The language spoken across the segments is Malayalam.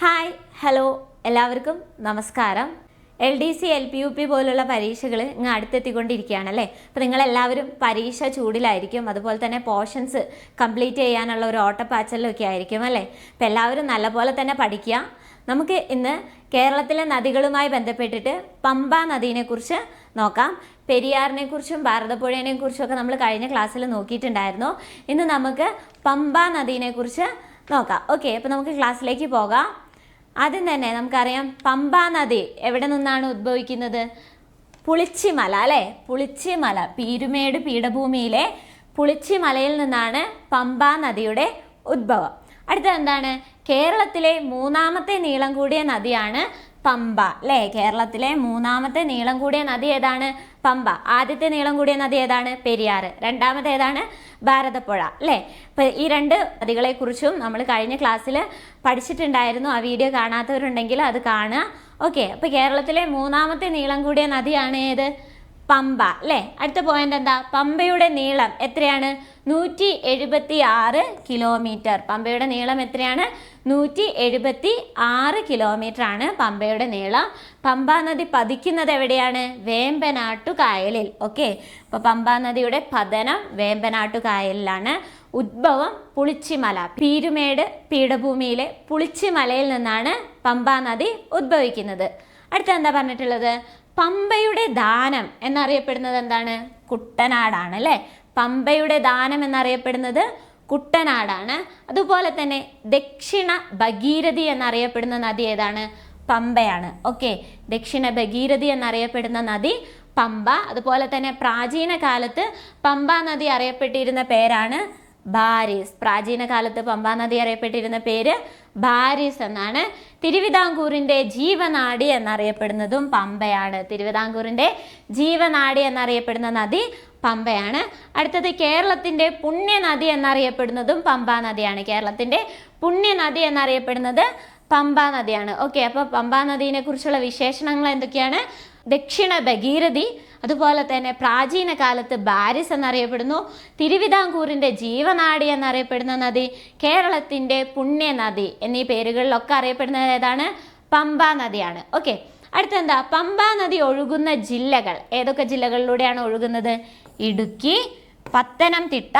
ഹായ് ഹലോ എല്ലാവർക്കും നമസ്കാരം. L D C L P U P പോലുള്ള പരീക്ഷകൾ ഇങ്ങ് അടുത്തെത്തിക്കൊണ്ടിരിക്കുകയാണ് അല്ലേ അപ്പോൾ നിങ്ങളെല്ലാവരും പരീക്ഷ ചൂടിലായിരിക്കും അതുപോലെ തന്നെ പോർഷൻസ് കംപ്ലീറ്റ് ചെയ്യാനുള്ള ഒരു ഓട്ടപ്പാച്ചലൊക്കെ ആയിരിക്കും അല്ലേ? അപ്പോൾ എല്ലാവരും നല്ലപോലെ തന്നെ പഠിക്കുക. നമുക്ക് ഇന്ന് കേരളത്തിലെ നദികളുമായി ബന്ധപ്പെട്ടിട്ട് പമ്പ നദീനെക്കുറിച്ച് നോക്കാം. പെരിയാറിനെ കുറിച്ചും ഭാരതപ്പുഴയെ കുറിച്ചും നമ്മൾ കഴിഞ്ഞ ക്ലാസ്സിൽ നോക്കിയിട്ടുണ്ടായിരുന്നു. ഇന്ന് നമുക്ക് പമ്പ നദീനെക്കുറിച്ച് നോക്കാം. ഓക്കെ അപ്പോൾ നമുക്ക് ക്ലാസ്സിലേക്ക് പോകാം. ആദ്യം തന്നെ നമുക്കറിയാം പമ്പ നദി എവിടെ നിന്നാണ് ഉദ്ഭവിക്കുന്നത് പുളിച്ചിമല അല്ലേ? പുളിച്ചിമല പീരുമേട് പീഠഭൂമിയിലെ പുളിച്ചിമലയിൽ നിന്നാണ് പമ്പ നദിയുടെ ഉദ്ഭവം അടുത്തത് എന്താണ്? കേരളത്തിലെ മൂന്നാമത്തെ നീളം കൂടിയ നദിയാണ് പമ്പ അല്ലേ കേരളത്തിലെ മൂന്നാമത്തെ നീളം കൂടിയ നദി ഏതാണ്? പമ്പ. ആദ്യത്തെ നീളം കൂടിയ നദി ഏതാണ്? പെരിയാർ രണ്ടാമത്തെ ഏതാണ്? ഭാരതപ്പുഴ അല്ലേ അപ്പോൾ ഈ രണ്ട് നദികളെക്കുറിച്ചും നമ്മൾ കഴിഞ്ഞ ക്ലാസ്സിൽ പഠിച്ചിട്ടുണ്ടായിരുന്നു. ആ വീഡിയോ കാണാത്തവരുണ്ടെങ്കിൽ അത് കാണുക. ഓക്കെ. അപ്പോൾ കേരളത്തിലെ മൂന്നാമത്തെ നീളം കൂടിയ നദിയാണ് ഏത്? പമ്പ അല്ലേ? അടുത്ത പോയിന്റ് എന്താ? പമ്പയുടെ നീളം എത്രയാണ്? നൂറ്റി എഴുപത്തി ആറ് കിലോമീറ്റർ പമ്പയുടെ നീളം എത്രയാണ്? നൂറ്റി എഴുപത്തി ആറ് കിലോമീറ്റർ ആണ് പമ്പയുടെ നീളം. പമ്പ നദി പതിക്കുന്നത് എവിടെയാണ്? വേമ്പനാട്ടു കായലിൽ ഓക്കെ അപ്പോൾ പമ്പ നദിയുടെ പതനം വേമ്പനാട്ടു കായലിലാണ് ഉദ്ഭവം പുളിച്ചിമല. പീരുമേട് പീഠഭൂമിയിലെ പുളിച്ചിമലയിൽ നിന്നാണ് പമ്പ നദി ഉദ്ഭവിക്കുന്നത് അടുത്ത എന്താ പറഞ്ഞിട്ടുള്ളത്? പമ്പയുടെ ദാനം എന്നറിയപ്പെടുന്നത് എന്താണ്? കുട്ടനാടാണ് അല്ലേ? പമ്പയുടെ ദാനം എന്നറിയപ്പെടുന്നത് കുട്ടനാടാണ്. അതുപോലെ തന്നെ ദക്ഷിണ ഭഗീരഥി എന്നറിയപ്പെടുന്ന നദി ഏതാണ്? പമ്പയാണ്. ഓക്കെ. ദക്ഷിണ ഭഗീരഥി എന്നറിയപ്പെടുന്ന നദി പമ്പ. അതുപോലെ തന്നെ പ്രാചീന കാലത്ത് പമ്പ നദി അറിയപ്പെട്ടിരുന്ന പേരാണ് ബാരിസ് പ്രാചീന കാലത്ത് പമ്പാ നദി അറിയപ്പെട്ടിരുന്ന പേര് ബാരിസ് എന്നാണ്. തിരുവിതാംകൂറിന്റെ ജീവനാടി എന്നറിയപ്പെടുന്നതും പമ്പയാണ്. തിരുവിതാംകൂറിന്റെ ജീവനാടി എന്നറിയപ്പെടുന്ന നദി പമ്പയാണ്. അടുത്തത് കേരളത്തിന്റെ പുണ്യനദി എന്നറിയപ്പെടുന്നതും പമ്പാ നദിയാണ്. കേരളത്തിന്റെ പുണ്യനദി എന്നറിയപ്പെടുന്നത് പമ്പാ നദിയാണ്. ഓക്കെ അപ്പോൾ പമ്പാ നദീനെ കുറിച്ചുള്ള വിശേഷണങ്ങൾ എന്തൊക്കെയാണ്? ദക്ഷിണ ഭഗീരഥി അതുപോലെ തന്നെ പ്രാചീന കാലത്ത് ബാരിസ് എന്നറിയപ്പെടുന്നു തിരുവിതാംകൂറിന്റെ ജീവനാടി എന്നറിയപ്പെടുന്ന നദി കേരളത്തിന്റെ പുണ്യനദി എന്നീ പേരുകളിലൊക്കെ അറിയപ്പെടുന്നത് ഏതാണ്? പമ്പ നദിയാണ്. ഓക്കെ അടുത്തെന്താ? പമ്പ നദി ഒഴുകുന്ന ജില്ലകൾ ഏതൊക്കെ ജില്ലകളിലൂടെയാണ് ഒഴുകുന്നത്? ഇടുക്കി പത്തനംതിട്ട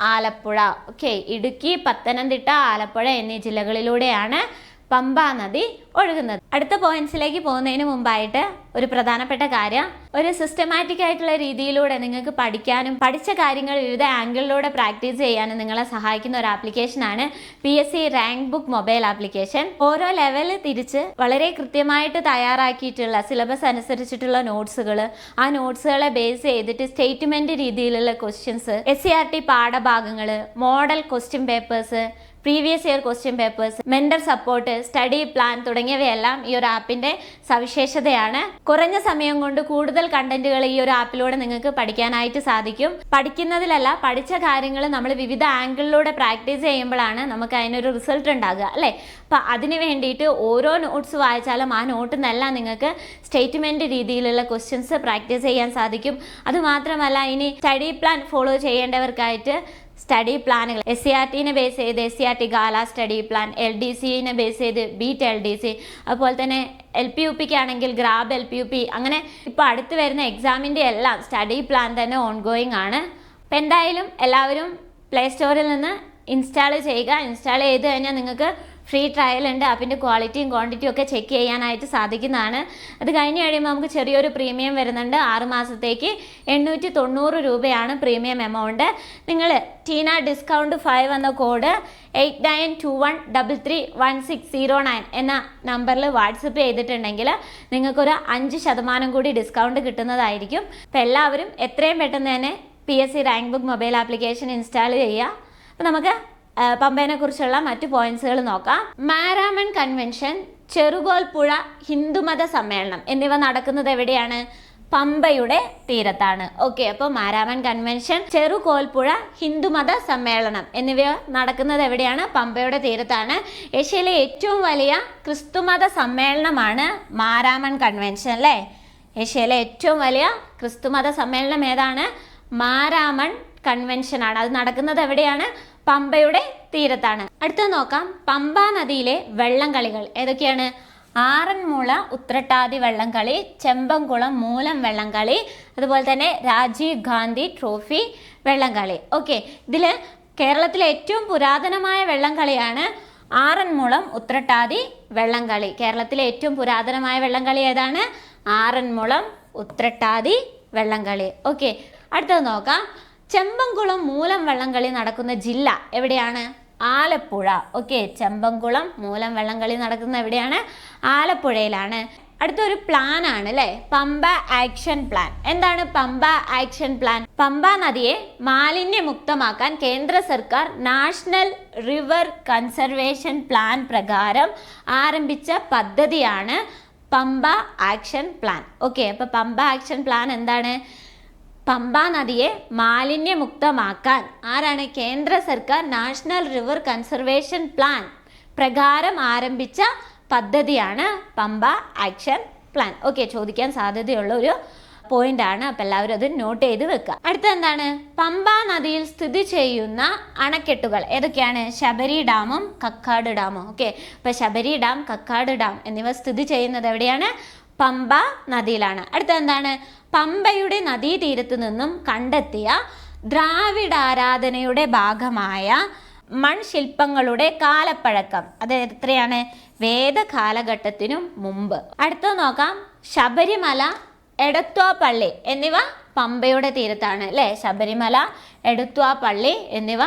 ആലപ്പുഴ. ഓക്കെ ഇടുക്കി പത്തനംതിട്ട ആലപ്പുഴ എന്നീ ജില്ലകളിലൂടെയാണ് പമ്പ നദി ഒഴുകുന്നത്. അടുത്ത പോയിന്റ്സിലേക്ക് പോകുന്നതിന് മുമ്പായിട്ട് ഒരു പ്രധാനപ്പെട്ട കാര്യം. ഒരു സിസ്റ്റമാറ്റിക് ആയിട്ടുള്ള രീതിയിലൂടെ നിങ്ങൾക്ക് പഠിക്കാനും പഠിച്ച കാര്യങ്ങൾ വിവിധ ആംഗിളിലൂടെ പ്രാക്ടീസ് ചെയ്യാനും നിങ്ങളെ സഹായിക്കുന്ന ഒരു ആപ്ലിക്കേഷനാണ് P S C rank book mobile application ഓരോ ലെവൽ തിരിച്ച് വളരെ കൃത്യമായിട്ട് തയ്യാറാക്കിയിട്ടുള്ള സിലബസ് അനുസരിച്ചിട്ടുള്ള നോട്ട്സുകൾ ആ നോട്ട്സുകളെ ബേസ് ചെയ്തിട്ട് സ്റ്റേറ്റ്മെന്റ് രീതിയിലുള്ള questions S C R T പാഠഭാഗങ്ങൾ model question papers previous year question papers mentor support study plan തുടങ്ങിയവയെല്ലാം ഈ ഒരു ആപ്പിന്റെ സവിശേഷതയാണ്. കുറഞ്ഞ സമയം കൊണ്ട് കൂടുതൽ കണ്ടന്റുകൾ ഈ ഒരു ആപ്പിലൂടെ നിങ്ങൾക്ക് പഠിക്കാനായിട്ട് സാധിക്കും. പഠിക്കുന്നതിലല്ല പഠിച്ച കാര്യങ്ങൾ നമ്മൾ വിവിധ ആംഗിളിലൂടെ പ്രാക്ടീസ് ചെയ്യുമ്പോഴാണ് നമുക്ക് അതിനൊരു റിസൾട്ട് ഉണ്ടാകുക അല്ലേ? അപ്പം അതിന് വേണ്ടിയിട്ട് ഓരോ നോട്ട്സ് വായിച്ചാലും ആ നോട്ടിൽ നിന്നെല്ലാം നിങ്ങൾക്ക് സ്റ്റേറ്റ്മെന്റ് രീതിയിലുള്ള ക്വസ്റ്റ്യൻസ് പ്രാക്ടീസ് ചെയ്യാൻ സാധിക്കും. അതുമാത്രമല്ല ഇനി സ്റ്റഡി പ്ലാൻ ഫോളോ ചെയ്യേണ്ടവർക്കായിട്ട് സ്റ്റഡി പ്ലാനുകൾ എസ് സി ആർ ടിനെ ബേസ് ചെയ്ത് എസ് സി ആർ ടി ഗാല സ്റ്റഡി പ്ലാൻ എൽ ഡി സിനെ ബേസ് ചെയ്ത് ബീറ്റ് എൽ ഡി സി അതുപോലെ തന്നെ എൽ പി യു പിക്ക് ആണെങ്കിൽ grab L P U P അങ്ങനെ ഇപ്പോൾ അടുത്ത് വരുന്ന എക്സാമിന്റെ എല്ലാം സ്റ്റഡി പ്ലാൻ തന്നെ ഓൺഗോയിങ് ആണ്. അപ്പം എന്തായാലും എല്ലാവരും പ്ലേ സ്റ്റോറിൽ നിന്ന് ഇൻസ്റ്റാൾ ചെയ്യുക. ഇൻസ്റ്റാൾ ചെയ്ത് കഴിഞ്ഞാൽ നിങ്ങൾക്ക് ഫ്രീ ട്രയൽ ഉണ്ട്. ആപ്പിന്റെ ക്വാളിറ്റിയും ക്വാണ്ടിറ്റിയും ഒക്കെ ചെക്ക് ചെയ്യാനായിട്ട് സാധിക്കുന്നതാണ്. അത് കഴിഞ്ഞ് കഴിയുമ്പോൾ നമുക്ക് ചെറിയൊരു പ്രീമിയം വരുന്നുണ്ട്. ആറ് മാസത്തേക്ക് എണ്ണൂറ്റി തൊണ്ണൂറ് രൂപയാണ് പ്രീമിയം എമൗണ്ട് നിങ്ങൾ ടീന ഡിസ്കൗണ്ട് ഫൈവ് എന്ന code eight nine two one double three one six zero nine എന്ന നമ്പറിൽ വാട്സപ്പ് ചെയ്തിട്ടുണ്ടെങ്കിൽ നിങ്ങൾക്കൊരു അഞ്ച് ശതമാനം കൂടി ഡിസ്കൗണ്ട് കിട്ടുന്നതായിരിക്കും. അപ്പോൾ എല്ലാവരും എത്രയും പെട്ടെന്ന് തന്നെ P S C rank book mobile application install ചെയ്യുക. അപ്പോൾ നമുക്ക് പമ്പേനെ കുറിച്ചുള്ള മറ്റു പോയിന്റ്സുകൾ നോക്കാം. മാരാമൺ കൺവെൻഷൻ ചെറുകോൽപ്പുഴ ഹിന്ദുമത സമ്മേളനം എന്നിവ നടക്കുന്നത് എവിടെയാണ്? പമ്പയുടെ തീരത്താണ്. ഓക്കെ അപ്പോൾ മാരാമൻ കൺവെൻഷൻ ചെറുകോൽപ്പുഴ ഹിന്ദുമത സമ്മേളനം എന്നിവ നടക്കുന്നത് എവിടെയാണ്? പമ്പയുടെ തീരത്താണ്. ഏഷ്യയിലെ ഏറ്റവും വലിയ ക്രിസ്തുമത സമ്മേളനമാണ് മാരാമൻ കൺവെൻഷൻ അല്ലേ? ഏഷ്യയിലെ ഏറ്റവും വലിയ ക്രിസ്തുമത സമ്മേളനം ഏതാണ്? മാരാമൺ കൺവെൻഷനാണ് അത് നടക്കുന്നത് എവിടെയാണ്? പമ്പയുടെ തീരത്താണ്. അടുത്തത് നോക്കാം. പമ്പ നദിയിലെ വെള്ളംകളികൾ ഏതൊക്കെയാണ്? ആറന്മുള ഉത്രട്ടാതി വള്ളംകളി ചെമ്പംകുളം മൂലം വള്ളംകളി അതുപോലെ തന്നെ രാജീവ് ഗാന്ധി ട്രോഫി വള്ളംകളി. ഓക്കെ ഇതിൽ കേരളത്തിലെ ഏറ്റവും പുരാതനമായ വള്ളംകളിയാണ് ആറന്മുളം ഉത്രട്ടാതി വള്ളംകളി. കേരളത്തിലെ ഏറ്റവും പുരാതനമായ വള്ളംകളി ഏതാണ്? ആറന്മുളം ഉത്രട്ടാതി വള്ളംകളി. ഓക്കെ അടുത്തത് നോക്കാം. ചെമ്പംകുളം മൂലം വള്ളംകളി നടക്കുന്ന ജില്ല എവിടെയാണ്? ആലപ്പുഴ. ഓക്കെ ചെമ്പംകുളം മൂലം വള്ളംകളി നടക്കുന്ന എവിടെയാണ്? ആലപ്പുഴയിലാണ്. അടുത്തൊരു പ്ലാൻ ആണ് അല്ലേ പമ്പ ആക്ഷൻ പ്ലാൻ എന്താണ് പമ്പ ആക്ഷൻ പ്ലാൻ പമ്പ നദിയെ മാലിന്യമുക്തമാക്കാൻ കേന്ദ്ര സർക്കാർ നാഷണൽ റിവർ കൺസർവേഷൻ പ്ലാൻ പ്രകാരം ആരംഭിച്ച പദ്ധതിയാണ് പമ്പ ആക്ഷൻ പ്ലാൻ ഓക്കെ അപ്പോൾ പമ്പ ആക്ഷൻ പ്ലാൻ എന്താണ്? പമ്പ നദിയെ മാലിന്യമുക്തമാക്കാൻ ആരാണ് കേന്ദ്ര സർക്കാർ നാഷണൽ റിവർ കൺസർവേഷൻ പ്ലാൻ പ്രകാരം ആരംഭിച്ച പദ്ധതിയാണ് പമ്പ ആക്ഷൻ പ്ലാൻ. ഓക്കെ ചോദിക്കാൻ സാധ്യതയുള്ള ഒരു പോയിന്റ് ആണ്. അപ്പം എല്ലാവരും അത് നോട്ട് ചെയ്ത് വെക്കുക. അടുത്ത എന്താണ്? പമ്പ നദിയിൽ സ്ഥിതി ചെയ്യുന്ന അണക്കെട്ടുകൾ ഏതൊക്കെയാണ്? ശബരി ഡാമും കക്കാട് ഡാമും. ഓക്കെ അപ്പോൾ ശബരി ഡാം കക്കാട് ഡാം എന്നിവ സ്ഥിതി ചെയ്യുന്നത് എവിടെയാണ്? പമ്പ നദിയിലാണ്. അടുത്ത എന്താണ്? പമ്പയുടെ നദീതീരത്തു നിന്നും കണ്ടെത്തിയ ദ്രാവിഡാരാധനയുടെ ഭാഗമായ മൺശില്പങ്ങളുടെ കാലപ്പഴക്കം. അത് എത്രയാണ്? വേദകാലഘട്ടത്തിനും മുമ്പ്. അടുത്തത് നോക്കാം. ശബരിമല എടത്വ പള്ളി എന്നിവ പമ്പയുടെ തീരത്താണ് അല്ലേ? ശബരിമല എടത്വ പള്ളി എന്നിവ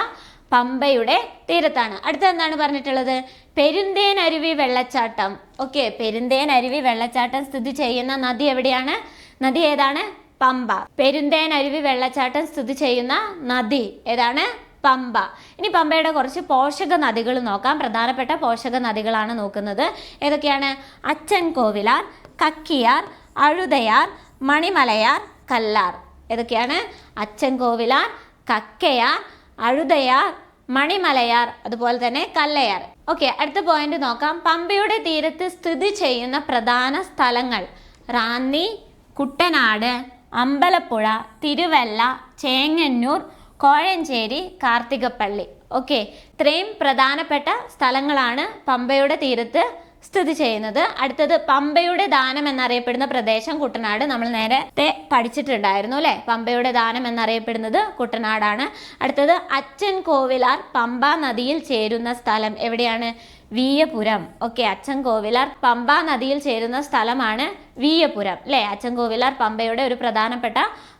പമ്പയുടെ തീരത്താണ്. അടുത്ത എന്താണ് പറഞ്ഞിട്ടുള്ളത്? പെരുന്തേൻ അരുവി വെള്ളച്ചാട്ടം. ഓക്കെ പെരുന്തേൻ അരുവി വെള്ളച്ചാട്ടം സ്ഥിതി ചെയ്യുന്ന നദി എവിടെയാണ്? നദി ഏതാണ്? പമ്പ. പെരുന്തേൻ അരുവി വെള്ളച്ചാട്ടം സ്ഥിതി ചെയ്യുന്ന നദി ഏതാണ്? പമ്പ. ഇനി പമ്പയുടെ കുറച്ച് പോഷക നദികൾ നോക്കാം. പ്രധാനപ്പെട്ട പോഷക നദികളാണ് നോക്കുന്നത്. ഏതൊക്കെയാണ്? അച്ചൻകോവിലാർ കക്കിയാർ അഴുതയാർ മണിമലയാർ കല്ലാർ. ഏതൊക്കെയാണ്? അച്ചൻകോവിലാർ കക്കയാർ അഴുതയാർ മണിമലയാർ അതുപോലെ തന്നെ കല്ലയാർ. ഓക്കെ അടുത്ത പോയിന്റ് നോക്കാം. പമ്പയുടെ തീരത്ത് സ്ഥിതി ചെയ്യുന്ന പ്രധാന സ്ഥലങ്ങൾ. റാന്നി കുട്ടനാട് അമ്പലപ്പുഴ തിരുവല്ല ചേങ്ങന്നൂർ കോഴഞ്ചേരി കാർത്തികപ്പള്ളി. ഓക്കെ. ഇത്രയും പ്രധാനപ്പെട്ട സ്ഥലങ്ങളാണ് പമ്പയുടെ തീരത്ത് സ്ഥിതി ചെയ്യുന്നത്. അടുത്തത് പമ്പയുടെ ദാനം എന്നറിയപ്പെടുന്ന പ്രദേശം കുട്ടനാട്. നമ്മൾ നേരത്തെ പഠിച്ചിട്ടുണ്ടായിരുന്നു അല്ലേ? പമ്പയുടെ ദാനം എന്നറിയപ്പെടുന്നത് കുട്ടനാടാണ്. അടുത്തത് അച്ഛൻ കോവിലാർ പമ്പ നദിയിൽ ചേരുന്ന സ്ഥലം എവിടെയാണ്? വീയപുരം. ഓക്കെ അച്ചൻകോവിലാർ പമ്പ നദിയിൽ ചേരുന്ന സ്ഥലമാണ് വീയപുരം അല്ലേ അച്ചൻകോവിലാർ പമ്പയുടെ ഒരു പ്രധാനപ്പെട്ട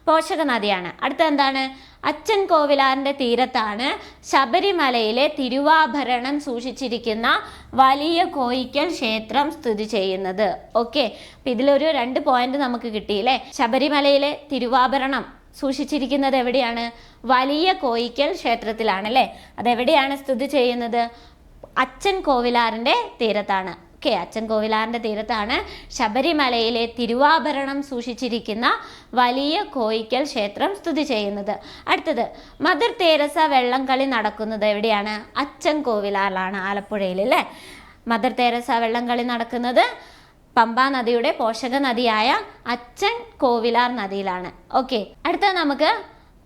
പോഷക നദിയാണ്. അടുത്ത എന്താണ് അച്ഛൻ കോവിലാറിന്റെ തീരത്താണ് ശബരിമലയിലെ തിരുവാഭരണം സൂക്ഷിച്ചിരിക്കുന്ന വലിയ കോയിക്കൽ ക്ഷേത്രം സ്ഥിതി ചെയ്യുന്നത്. ഓക്കെ അപ്പം ഇതിലൊരു രണ്ട് പോയിന്റ് നമുക്ക് കിട്ടിയില്ലേ ശബരിമലയിലെ തിരുവാഭരണം സൂക്ഷിച്ചിരിക്കുന്നത് എവിടെയാണ്? വലിയ കോയിക്കൽ ക്ഷേത്രത്തിലാണ് അല്ലേ അതെവിടെയാണ് സ്ഥിതി ചെയ്യുന്നത്? അച്ഛൻ കോവിലാറിന്റെ തീരത്താണ്. ഓക്കെ അച്ഛൻ കോവിലാറിന്റെ തീരത്താണ് ശബരിമലയിലെ തിരുവാഭരണം സൂക്ഷിച്ചിരിക്കുന്ന വലിയ കോയിക്കൽ ക്ഷേത്രം സ്ഥിതി ചെയ്യുന്നത്. അടുത്തത് മദർ തേരസ വെള്ളംകളി നടക്കുന്നത് എവിടെയാണ്? അച്ഛൻ കോവിലാറിലാണ് ആലപ്പുഴയിൽ അല്ലേ? മദർ തേരസ വെള്ളംകളി നടക്കുന്നത് പമ്പാ നദിയുടെ പോഷക നദിയായ അച്ഛൻ കോവിലാർ നദിയിലാണ്. ഓക്കെ അടുത്ത നമുക്ക്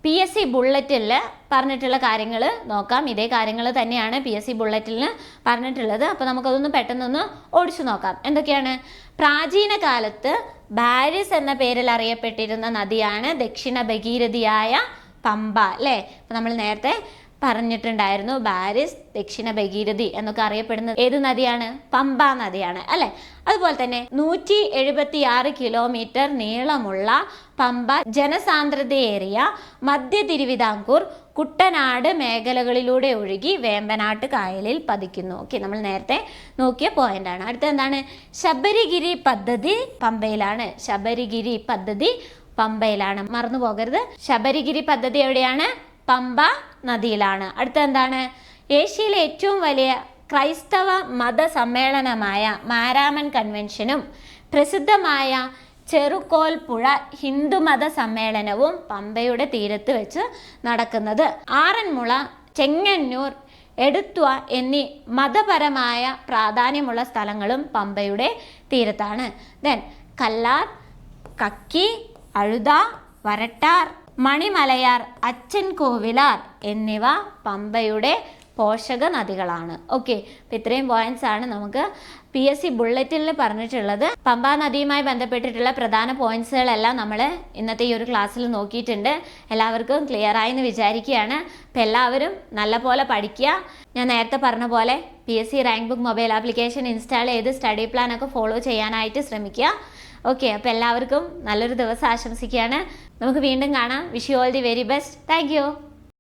പി എസ് സി ബുള്ളറ്റിൽ പറഞ്ഞിട്ടുള്ള കാര്യങ്ങൾ നോക്കാം. ഇതേ കാര്യങ്ങൾ തന്നെയാണ് പി എസ് സി ബുള്ളറ്റിൽ പറഞ്ഞിട്ടുള്ളത്. അപ്പോൾ നമുക്കതൊന്ന് പെട്ടെന്നൊന്ന് ഓടിച്ചു നോക്കാം. എന്തൊക്കെയാണ്? പ്രാചീന കാലത്ത് ബാരിസ് എന്ന പേരിൽ അറിയപ്പെട്ടിരുന്ന നദിയാണ് ദക്ഷിണ ഭഗീരഥിയായ പമ്പ അല്ലേ? അപ്പോൾ നമ്മൾ നേരത്തെ പറഞ്ഞിട്ടുണ്ടായിരുന്നു. ബാരിസ് ദക്ഷിണ ഭഗീരഥി എന്നൊക്കെ അറിയപ്പെടുന്നത് ഏത് നദിയാണ്? പമ്പ നദിയാണ് അല്ലെ? അതുപോലെ തന്നെ നൂറ്റി എഴുപത്തി ആറ് കിലോമീറ്റർ നീളമുള്ള പമ്പ ജനസാന്ദ്രതയേറിയ മധ്യ തിരുവിതാംകൂർ കുട്ടനാട് മേഖലകളിലൂടെ ഒഴുകി വേമ്പനാട്ട് കായലിൽ പതിക്കുന്നു. ഓക്കെ നമ്മൾ നേരത്തെ നോക്കിയ പോയിന്റ് ആണ്. അടുത്ത എന്താണ്? ശബരിഗിരി പദ്ധതി പമ്പയിലാണ്. ശബരിഗിരി പദ്ധതി പമ്പയിലാണ്. മറന്നു പോകരുത് ശബരിഗിരി പദ്ധതി എവിടെയാണ്? പമ്പ നദിയിലാണ്. അടുത്ത എന്താണ്? ഏഷ്യയിലെ ഏറ്റവും വലിയ ക്രൈസ്തവ മത സമ്മേളനമായ മാരാമൻ കൺവെൻഷനും പ്രസിദ്ധമായ ചെറുകോൽ പുഴ ഹിന്ദുമത സമ്മേളനവും പമ്പയുടെ തീരത്ത് വെച്ച് നടക്കുന്നത്. ആറന്മുള ചെങ്ങന്നൂർ എടുത്വ എന്നീ മതപരമായ പ്രാധാന്യമുള്ള സ്ഥലങ്ങളും പമ്പയുടെ തീരത്താണ്. ദെൻ കല്ലാർ കക്കി അഴുത വരട്ടാർ മണിമലയാർ അച്ഛൻ കോവിലാർ എന്നിവ പമ്പയുടെ പോഷക നദികളാണ്. ഓക്കെ അപ്പം ഇത്രയും പോയിന്റ്സ് ആണ് നമുക്ക് പി എസ് സി ബുള്ളറ്റിനിൽ പറഞ്ഞിട്ടുള്ളത്. പമ്പാ നദിയുമായി ബന്ധപ്പെട്ടിട്ടുള്ള പ്രധാന പോയിന്റ്സുകളെല്ലാം നമ്മൾ ഇന്നത്തെ ഈ ഒരു ക്ലാസ്സിൽ നോക്കിയിട്ടുണ്ട്. എല്ലാവർക്കും ക്ലിയർ ആയി എന്ന് വിചാരിക്കുകയാണ്. അപ്പം എല്ലാവരും നല്ല പോലെ പഠിക്കുക. ഞാൻ നേരത്തെ പറഞ്ഞ പോലെ P S C rank book mobile application install ചെയ്ത് സ്റ്റഡി പ്ലാനൊക്കെ ഫോളോ ചെയ്യാനായിട്ട് ശ്രമിക്കുക. ഓക്കെ അപ്പോൾ എല്ലാവർക്കും നല്ലൊരു ദിവസം ആശംസിക്കുകയാണ്. നമുക്ക് വീണ്ടും കാണാം. Wish you all the very best thank